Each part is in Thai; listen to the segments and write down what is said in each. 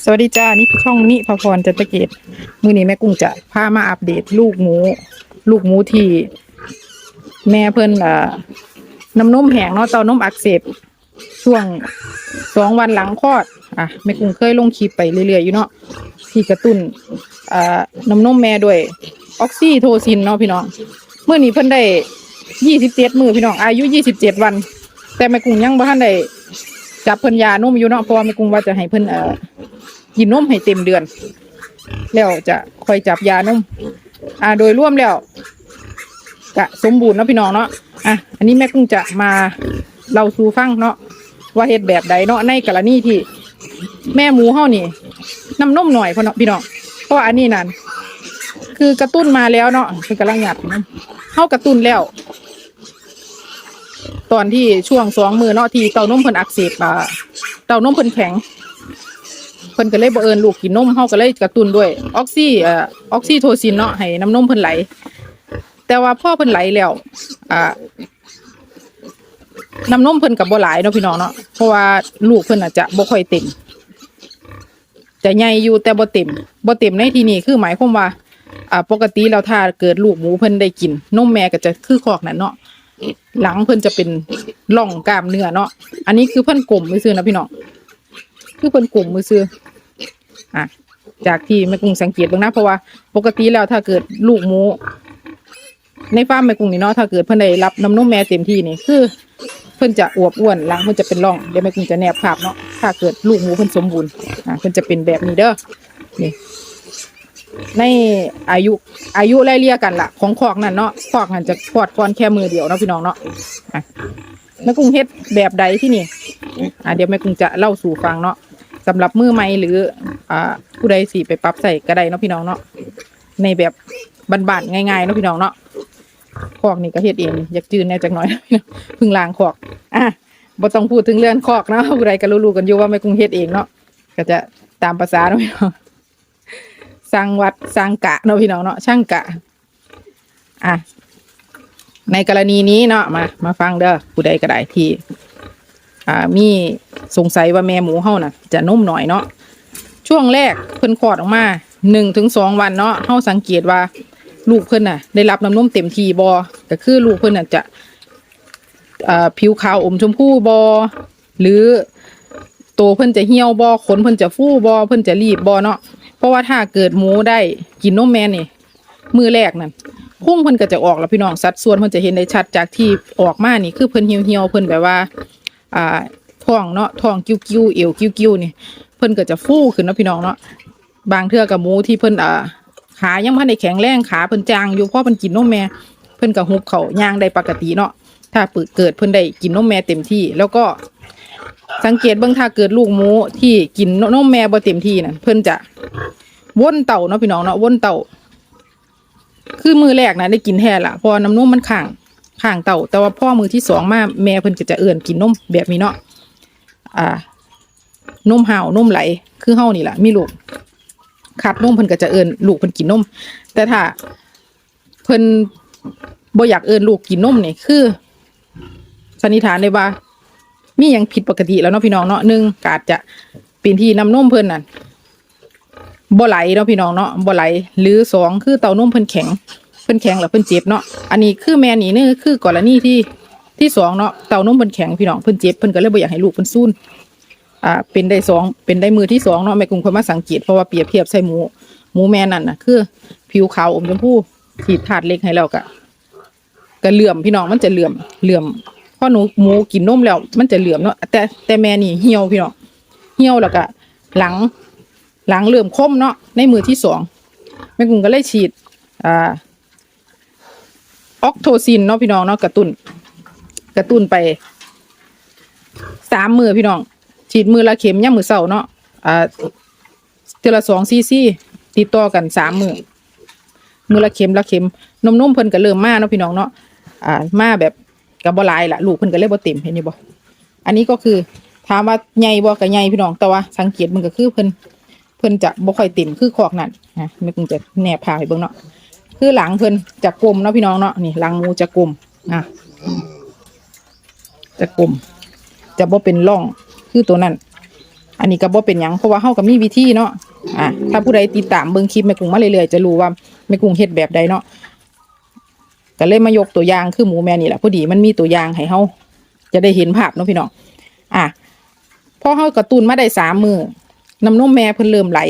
สวัสดีจ้า นี่ช่องนิพพรจันตเกตมือนี้แม่กุ้งจะพามาอัปเดตลูกหมู ลูกหมูที่ แม่เพิ่นอ่าน้ำนมแห้งเนาะเต้านมอักเสบช่วงสองวันหลังคลอด อะแม่กุ้งเคยลงคลิปไปเรื่อยๆอยู่เนาะที่กระตุ้นอ่าน้ำนมแม่ด้วยออกซิโทซินเนาะพี่น้องเมื่อนี้เพิ่นได้ยี่สิบเจ็ดมือพี่น้องอายุยี่สิบเจ็ดวัน แต่แม่กุ้งยังบ่ทันได้จับเพิ่นยานมอยู่เนาะเพราะว่าแม่กุ้งว่าจะให้เพิ่นเอ่อ กินนมให้เต็มเดือน แล้วจะคอยจับยานมอ่าโดยร่วมแล้วกะสมบูรณ์เนาะพี่น้องเนาะอะอันนี้แม่กุ้งจะมาเล่าสู่ฟังเนาะว่าเฮ็ดแบบใดเนาะในกรณีที่ แม่หมูเฮานี่น้ำนมหน่อยพอเนาะพี่น้องเพราะอันนี้นั่นคือกระตุ้นมาแล้วเนาะคือกำลังหยัดนมเฮากระตุ้นแล้ว ตอนที่ช่วงสองมือเนาะที่เต้านมเพิ่นอักเสบอ่าเต้านมเพิ่นแข็ง เพิ่นก็เลยบ่เอิญลูกกินนมเฮาก็เลยกระตุ้นด้วยออกซิเอ่อออกซิโทซินเนาะให้น้ำนมเพิ่นไหล แต่ว่าพ่อเพิ่นไหลแล้วอ่าน้ำนมเพิ่นก็บ่หลายเนาะพี่น้องเนาะเพราะว่าลูกเพิ่นอาจจะบ่ค่อยเต็มจะใหญ่อยู่แต่บ่เต็มบ่เต็มในที่นี้คือหมายความว่า อ่า ปกติแล้วถ้าเกิดลูกหมูเพิ่นได้กินนมแม่ก็จะคือคอกนั่นเนาะหลังเพิ่นจะเป็นร่องกล้ามเนื้อเนาะอันนี้คือเพิ่นกลมซื่อๆนะพี่น้อง คือเพิ่นกลุ่มมือซื้ออะจากที่แม่กุ้งสังเกตบ้างนะเพราะว่าปกติแล้วถ้าเกิดลูกหมู ในฟาร์มแม่กุ้งนี่เนาะถ้าเกิดเพิ่นได้รับน้ำนมแม่เต็มที่นี่คือ เพิ่นจะอวบอ้วนหลังเพิ่นจะเป็นร่องเดี๋ยวแม่กุ้งจะแนบภาพเนาะถ้าเกิดลูกหมูเพิ่นสมบูรณ์อะเพิ่นจะเป็นแบบนี้เด้อนี่ในอายุอายุไล่เลี่ยกันล่ะของคอกนั่นเนาะคอกนั่นจะคลอดก่อนแค่มือเดียวเนาะพี่น้องเนาะแม่กุ้งเฮ็ดแบบใดที่นี่ อ่าเดี๋ยวแม่กุ้งจะเล่าสู่ฟังเนาะ สำหรับมือใหม่หรือ อ่า ผู้ใดสิไปปรับใส่ก็ได้เนาะพี่น้องเนาะในแบบบันๆง่ายๆเนาะพี่น้องเนาะคอกนี่ก็เฮ็ดเองอยากจืนแน่จักหน่อยพึ่งล้างคอกอะบ่ต้องพูดถึงเรื่องคอกเนาะผู้ใดก็รู้ๆกันอยู่ว่าแม่กุ้งเฮ็ดเองเนาะก็จะตามภาษาเนาะพี่น้องสร้างวัดสร้างกะเนาะพี่น้องเนาะช่างกะ อะในกรณีนี้เนาะมา มาฟังเด้อผู้ใดก็ได้ที่ อ่ามี สงสัยว่าแม่หมูเฮาน่ะ จะนุ่มหน่อยเนาะช่วงแรกเพิ่นคลอดออกมาหนึ่งถึงสองวันเนาะเฮาสังเกตว่า ลูกเพิ่นน่ะ ได้รับน้ำนมเต็มทีบอก็คือลูกเพิ่นน่ะจะผิวขาวอมชมพูบอหรือโตวเพิ่นจะเหี่ยวบอขนเพิ่นจะฟูบอเพิ่นจะรีบบอเนาะเพราะว่าถ้าเกิดหมูได้กินนมแม่นี่มือแรกนั่นพุ่งเพิ่นก็จะออกแล้วพี่น้องสัดส่วนเพิ่นจะเห็นได้ชัดจากที่ออกมานี่คือเพิ่นเหี่ยวเหี่ยวๆเพิ่นแบบว่า อ่า ท้องเนาะท้องกิ้วกิ้วเอวกิ้วกิ้วนี่เพิ่นก็จะฟูขึ้นเนาะพี่น้องเนาะบางเทื่อกับหมูที่เพิ่นอ่าขายังพันในแข็งแรงขาเพิ่นจางอยู่เพราะเพิ่นกินนมแม่เพิ่นก็หุบเขาย่างได้ปกติเนาะถ้าเปิดเกิดเพิ่นได้กินนมแม่เต็มที่ แล้วก็สังเกตเบิ่งถ้าเกิดลูกหมูที่กินนมแม่บ่เต็มที่น่ะเพิ่นจะว่นเต่าเนาะพี่น้องเนาะว่นเต่า คือมือแรกนะได้กินแท้ละพอน้ำนมมันข้างข้างเต่า แต่ว่าพ่อมือที่สองมาแม่เพิ่นก็จะเอื่อนกินนมแบบนี้เนาะ อ่านมห่าวนมไหล คือเฮานี่แหละมีลูกขาดนมเพิ่นก็จะเอื่นลูกเพิ่นกินนม แต่ถ้าเพิ่นบ่อยากเอื่นลูกกินนมนี่คือสันนิษฐานเลยว่า มีหยังผิดปกติแล้วเนาะพี่น้องเนาะหนึ่งกาจจะเป็นที่น้ำนมเพิ่นน่ะบ่ไหลเนาะพี่น้องเนาะบ่ไหล หรือสองคือเตานมเพิ่นแข็ง เพิ่นแข็งแล้วเพิ่นเจ็บเนาะอันนี้คือแม่นี่นี่คือกรณีที่ ที่สองเนาะเต้านมเพิ่นแข็งพี่น้องเพิ่นเจ็บเพิ่นก็เลยบ่อยากให้ลูกเพิ่นซูนอ่าเป็นได้สองเป็นได้มือที่สองเนาะแม่กุ้งเพิ่นมาสังเกตเพราะว่าเปรียบเทียบใส่หมูหมูแม่นั่นน่ะคือ ผิวขาวอมชมพูฉีดถาดเล็กให้แล้วก็ก็เหลื่อมพี่น้องมันจะเหลื่อมเหลื่อมพอหนูหมูกินนมแล้ว มันจะเหลื่อมเนาะแต่แต่แม่นี่เหี่ยวพี่น้องเหี่ยวแล้วก็หลังหลังเริ่อมคมเนาะในมือที่สองแม่กุ้งก็เลยฉีดอ่าออกโทซินเนาะพี่น้องเนาะกระตุ้น กระตุ้นไปสามมือพี่น้อง ฉีดมือละเข็มย่ำมือเสาเนาะอ่าเทละสองซีซีติดต่อกันสามมือมือละเข็มละเข็มนมนมๆเพิ่นก็เริ่มมาเนาะพี่น้องเนาะอ่ามาแบบกับบลายละลูกเพิ่นก็เลยบ่เต็มเห็นนี่บ่อันนี้ก็คือถามว่าใหญ่บ่ก็ใหญ่พี่น้องแต่ว่าสังเกตมันก็คือเพิ่นเพิ่นจะบ่ค่อยเต็มคือคอกนั่นนะแม่กุ้งจะแนบพาให้เบิ่งเนาะคือหลังเพิ่นจะกลมเนาะพี่น้องเนาะนี่หลังมูจะกลมอะ จะกลมจะบ่เป็นร่องคือตัวนั้น อันนี้ก็บ่เป็นหยังเพราะว่าเฮาก็มีวิธีเนาะอะถ้าผู้ใดติดตามเบิ่งคลิปแม่กุ้งมาเรื่อยๆจะรู้ว่าแม่กุ้งเฮ็ดแบบใดเนาะก็เลยมายกตัวอย่างคือหมูแม่นี่แหละพอดีมันมีตัวอย่างให้เฮาจะได้เห็นภาพเนาะพี่น้องอะพอเฮากระตุ้นมาได้สามมือน้ำนมแม่เพิ่นเริ่มไหล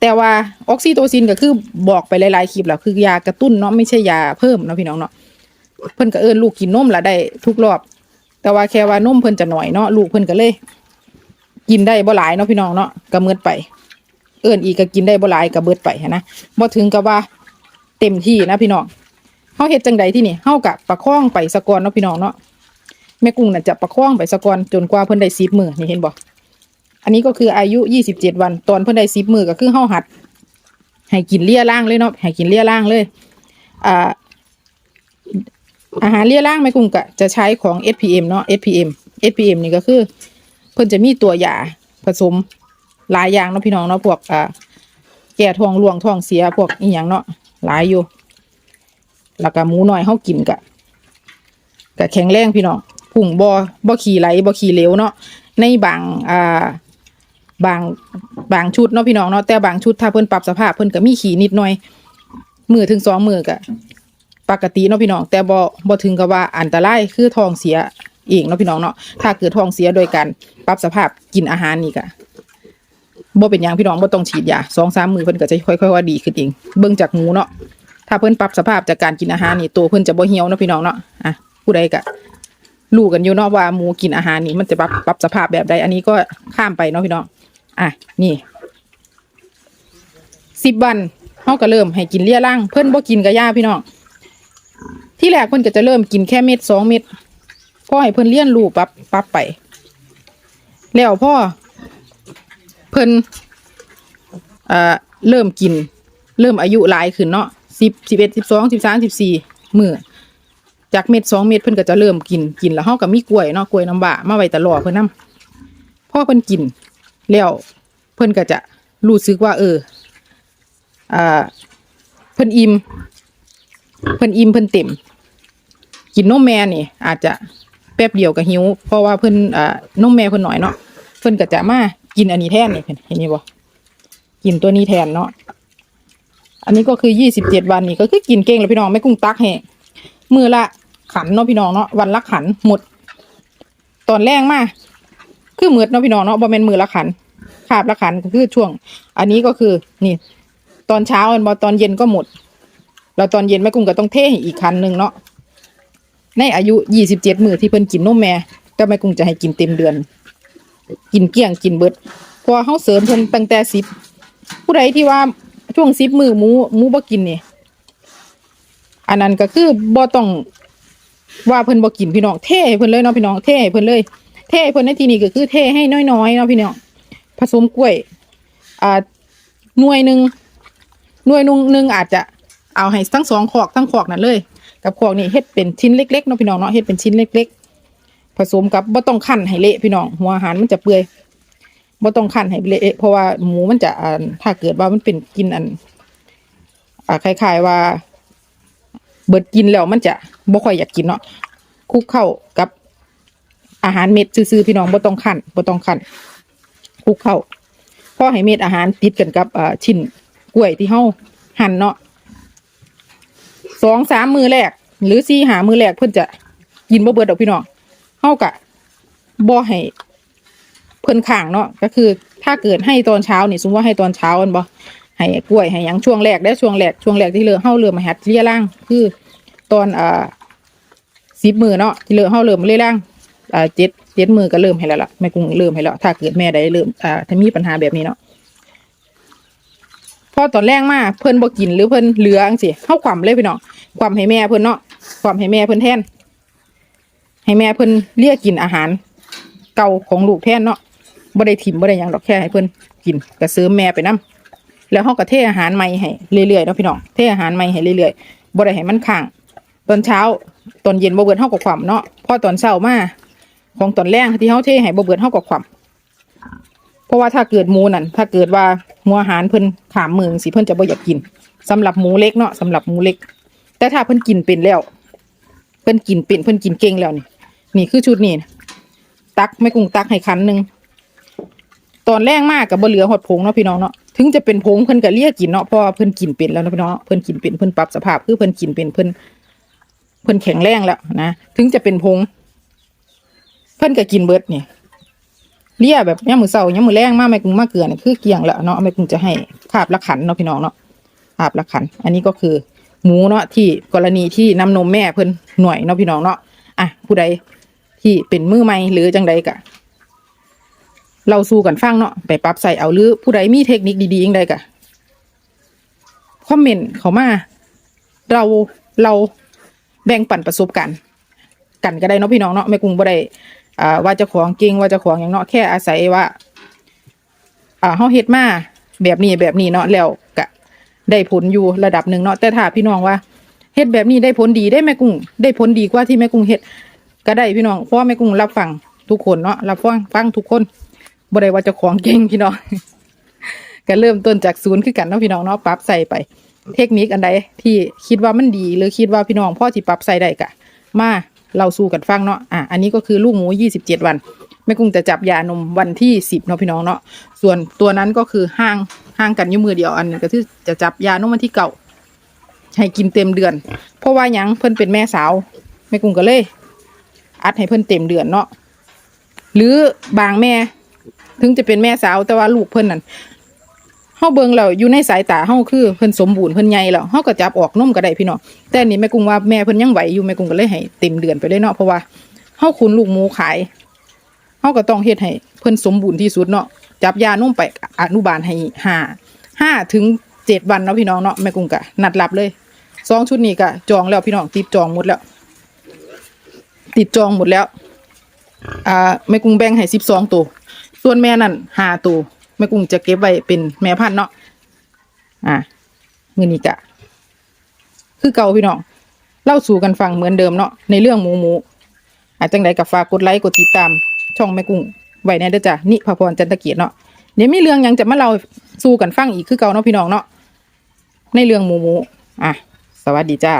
แต่ว่าออกซิโตซินก็คือบอกไปหลายๆคลิปแล้วคือยากระตุ้นเนาะไม่ใช่ยาเพิ่มเนาะพี่น้องเนาะเพิ่นก็เอิ้นลูกกินนมละได้ทุกรอบ แต่ว่าแค่ว่านมเพิ่นจะหน่อยเนาะลูกเพิ่นก็เลย กินได้บ่หลายเนาะพี่น้องเนาะก็เมิดไป เอิ้นอีกก็กินได้บ่หลายก็เบิดไปนะบ่ถึงกับว่าเต็มที่นะพี่น้องเฮาเฮ็ดจังใดที่นี่เฮากะประคองไปสะก่อนเนาะพี่น้องเนาะแม่กุ้งน่ะจะประคองไปสะก่อนจนกว่าเพิ่นได้10มื้อนี่เห็นบ่อันนี้ก็คืออายุ27วัน ตอนเพิ่นได้10มื้อก็คือเฮาหัดให้กินเลี่ยล่างเลยเนาะให้กินเลี่ยล่างเลย อ่า อาหารเลี่ยล่างแม่กุ้งก็จะใช้ของ SPM เนาะ SPM SPM นี่ก็คือ เพิ่นจะมีตัวยาผสมหลายอย่างเนาะพี่น้องเนาะพวกอ่าแก่ท้องร่วงท้องเสียพวกอีหยังเนาะหลายอยู่ แล้วก็หมูน้อยเฮากินกะกะแข็งแรงพี่น้องพุ่งบ่บ่ขี่ไหลบ่ขี่เหลวเนาะในบางอ่าบางบางชุดเนาะพี่น้องเนาะแต่บางชุดถ้าเพิ่นปรับสภาพเพิ่นก็มีขี่นิดหน่อยมือถึงสองมือกะ ปกติเนาะพี่น้อง แต่บ่บ่ถึงกับว่าอันตรายคือท้องเสียเองเนาะพี่น้องเนาะถ้าเกิดท้องเสียโดยการปรับสภาพกินอาหารนี่กะบ่เป็นหยังพี่น้องบ่ต้องฉีดยาสองสามมือเพิ่นก็จะค่อยๆว่าดีขึ้นเองเบิ่งจากหูเนาะถ้าเพิ่นปรับสภาพจากการกินอาหารนี่ตัวเพิ่นจะบ่เหี่ยวเนาะพี่น้องเนาะอะผู้ใดก็รู้กันอยู่เนาะว่าหมูกินอาหารนี่มันจะปรับปรับสภาพแบบใดอันนี้ก็ข้ามไปเนาะพี่น้องอะนี่สิบวันเฮาก็เริ่มให้กินเลี่ยร่างเพิ่นบ่กินกระย่าพี่น้อง ที่แรกเพิ่นก็จะเริ่มกินแค่เม็ดสองเม็ดพ่อให้เพิ่นเลี้ยนรู้ปรับปับไป แล้วพ่อเพิ่นเอ่อเริ่มกิน เริ่มอายุหลายขึ้นเนาะสิบสิบเอ็ดสิบสองสิบสามสิบสี่มือจากเม็ดสองเม็ดเพิ่นก็จะเริ่มกินกินแล้วเฮาก็มีกล้วยเนาะกล้วยน้ำบะมาไว้ตลอดเพิ่นนํพอเพิ่นกินแล้วเพิ่นก็จะรู้สึกว่า เอออ่าเพิ่นอิ่ม เพิ่นอิ่มเพิ่นเต็ม กินนมแม่นี่ อาจจะแป๊บเดียวก็หิว เพราะว่าเพิ่นอ่านมแม่เพิ่นหน่อยเนาะเพิ่นก็จะมากินอันนี้แทนนี่เห็นเห็นนี่บ่กินตัวนี้แทนเนาะอันนี้ก็คือยี่สิบเจ็ดวันนี่ก็คือกินเก่งแล้วพี่น้องไม่กุ้งตักแห้มือละขันเนาะพี่น้องเนาะวันละขันหมด ตอนแรกมาคือมืดเนาะพี่น้องเนาะบ่แม่นมือละขันคาบละขันก็คือช่วง อันนี้ก็คือนี่ ตอนเช้าอันบอตอนเย็นก็หมด แล้วตอนเย็นแม่กุ้งก็ต้องเทให้อีกคันหนึ่งเนาะในอายุยี่สิบเจ็ดมือที่เพิ่นกินนมแม่แต่แม่กุ้งจะให้กินเต็มเดือน กินเกลี้ยงกินเบิดพราะว่าเฮาเสริมเพิ่นตั้งแต่สิบผู้ใดที่ว่าช่วงซิปมือหมูหมูบ่กินนี่อันนั้นก็คือบ่ต้องว่าเพิ่นบ่กินพี่น้องเทให้เพิ่นเลยเนาะพี่น้องเทให้เพิ่นเลย เทให้เพิ่นในที่นี้ก็คือเทให้น้อยๆเนาะพี่น้องผสมกล้วย อ่าหน่วยหนึ่งหน่วยนึงหนึ่งอาจจะ เอาให้ทั้งสองขอกทั้งขอกนั่นเลย กับขอกนี่เฮ็ดเป็นชิ้นเล็กๆเนาะพี่น้องเนาะเฮ็ดเป็นชิ้นเล็ก ๆ ผสมกับบ่ต้องคั่นให้เละพี่น้องหัวอาหารมันจะเปื่อยบ่ต้องคั่นให้เละเพราะว่าหมูมันจะอ่าถ้าเกิดว่ามันเป็นกินอันอ่าคล้ายๆว่า เบิดกินแล้วมันจะบ่ค่อยอยากกินเนาะคุกเข้ากับอาหารเม็ดซื่อๆพี่น้องบ่ต้องคั่นบ่ต้องคั่นคุกเข้าพอให้เม็ดอาหารติดกันกับอ่าชิ้นกล้วยที่เฮาหั่นเนาะ สองสามมือแรก หรือสี่หามือแรกเพิ่อนจะกินบ่เบิดดอกพี่น้องเฮากะบ่ให้เพิ่อนข้างเนาะก็คือถ้าเกิดให้ตอนเช้านี่สมมติว่าให้ตอนเช้าอันบ่ให้กล้วยให้ยังช่วงแรกได้ช่วงแรกช่วงแรกที่เลือเฮาเริ่มมาหัดเลี่ยร่างคือตอนอ่าสิบมือเนาะที่เลือเฮาเริ่มาเลี่ยร่างอ่าเจ็ดเจ็ดมือก็เริ่มให้แล้วล่ะแม่กุ้งเริ่มให้แล้วถ้าเกิดแม่ใดเริ่มอ่าถ้ามีปัญหาแบบนี้เนาะ พอตอนแรกมาเพิ่นบ่กินหรือเพิ่นเหลือจังซี่เฮาความเลยพี่น้องความให้แม่เพิ่นเนาะความให้แม่เพิ่นแทน ให้แม่เพิ่นเลียกินอาหาร เก่าของลูกแทนเนาะบ่ได้ถิ่มบ่ได้หยังดอกแค่ให้เพิ่นกินก็เสริมแม่ไปนํแล้วเฮาก็เทอาหารใหม่ให้เรื่อยๆเนาะพี่น้องเทอาหารใหม่ให้เรื่อยๆบ่ได้ให้มันค้างตอนเช้าตอนเย็นบ่เบิดเฮาก็ขวำเนาะพอตอนเช้ามาของตอนแรงที่เฮาเทให้บ่เบิดเฮาก็ขวำ เพราะว่าถ้าเกิดหมูนั่นถ้าเกิดว่าหัวอาหารเพิ่นขามมือสิเพิ่นจะบ่อยากกินสำหรับหมูเล็กเนาะสำหรับหมูเล็ก แต่ถ้าเพิ่นกินเป็นแล้ว เพิ่นกินเป็นเพิ่นกินเก่งแล้วนี่นี่คือชุดนี้ตักไม่กุ้งตักให้คันหนึ่งตอนแรกมากกับบ่เหลือหอดผงเนาะพี่น้องเนาะถึงจะเป็นผงเพิ่นก็เรียกกินเนาะเพราะว่าเพิ่นกินเป็นแล้วนะพี่น้องเพิ่นกินเป็นเพิ่นปรับสภาพคือเพิ่นกินเป็นเพิ่นเพิ่นแข็งแรงแล้วนะถึงจะเป็นผงเพิ่นก็กินเบิดนี่ เลียแบบยามมื้อเช้าย่ามมื้อแรงมากแม่กุ้งมากเกลือนี่ยคือเกลี่ยงแล้วเนาะแม่กุ้งจะให้คาบละขันเนาะพี่น้องเนาะคาบละขัน อันนี้ก็คือหมูเนาะที่กรณีที่น้ำนมแม่เพิ่นหน่วยเนาะพี่น้องเนาะอะผู้ใดที่เป็นมือใหม่หรือจังใดกะ เราสู้กันฟังเนาะไปปรับใส่เอาหรือผู้ใดมีเทคนิคดีๆยังใดกะคอมเมนต์เขามา เราเราแบ่งปันประสบการณ์กันก็ได้เนาะพี่น้องเนาะไม่กรุงบ่ได้ อ่าว่าจะของเก่งว่าจะของอย่างเนาะแค่อาศัยว่า อ่าเฮาเฮ็ดมาแบบนี้แบบนี้เนาะแล้วก็ได้ผลอยู่ระดับหนึ่งเนาะแต่ถ้าพี่น้องว่าเฮ็ดแบบนี้ได้ผลดีได้แม่กุ้ง ได้ผลดีกว่าที่แม่กุ้งเฮ็ดก็ได้พี่น้องเพราะว่าแม่กุ้งรับฟังทุกคนเนาะรับฟังฟังทุกคนบ่ได้ว่าจะของเก่งพี่น้องก็เริ่มต้นจากศูนย์คือกันเนาะพี่น้องเนาะปรับใส่ไป เทคนิคอันใดที่คิดว่ามันดี หรือคิดว่าพี่น้องพ่อที่ปรับใส่ได้กะ มา เราสู้กันฟังเนาะอะอันนี้ก็คือลูกหมูยี่สิบเจ็ดวันแม่กุ้งจะจับยานมวันที่สิบเนาะพี่น้องเนาะส่วนตัวนั้นก็คือห่างห่างกันยู่มือเดียวอันนึงก็คือจะจับยานมวันที่เก่าให้กินเต็มเดือน เพราะว่ายังเพิ่นเป็นแม่สาวแม่กุ้งก็เลย อัดให้เพิ่นเต็มเดือนเนาะหรือบางแม่ ถึงจะเป็นแม่สาวแต่ว่าลูกเพิ่นนั่น เฮาเบิ่งแล้วอยู่ในสายตาเฮาคือเพิ่นสมบูรณ์เพิ่นใหญ่แล้วเฮาก็จับออกนมก็ได้พี่น้องแต่นี่แม่กุ้งว่าแม่เพิ่นยังไหวอยู่แม่กุ้งก็เลยให้เต็มเดือนไปเลยเนาะเพราะว่าเฮาขุนลูกหมูขายเฮาก็ต้องเฮ็ดให้เพิ่นสมบูรณ์ที่สุดเนาะจับยานมไปอนุบาลให้ห้าห้าถึงเจ็ดวันเนาะพี่น้องเนาะแม่กุ้งก็นัดรับเลยสองชุดนี้ก็จองแล้วพี่น้องติดจองหมดแล้ว ติดจองหมดแล้ว อ่าแม่กุ้งแบ่งให้สิบสองตัว ส่วนแม่นั่นห้าตัว แม่กุ้งจะเก็บไว้เป็นแม่พันธุ์เนาะอ่าเงินนี้กะ คือเก่าพี่น้องเล่าสู่กันฟังเหมือนเดิมเนาะในเรื่องหมูหมูอาจจังใดกับฝากกดไลค์กดติดตาม ช่องแม่กุ้งไว้แน่เด้อจ้ะนิพาพรจันทเกียรติเนาะเดี๋ยวมีเรื่องหยังจะมาเล่าสู่กันฟังอีกคือเก่าเนาะพี่น้องเนาะในเรื่องหมูหมูอะสวัสดีจ้า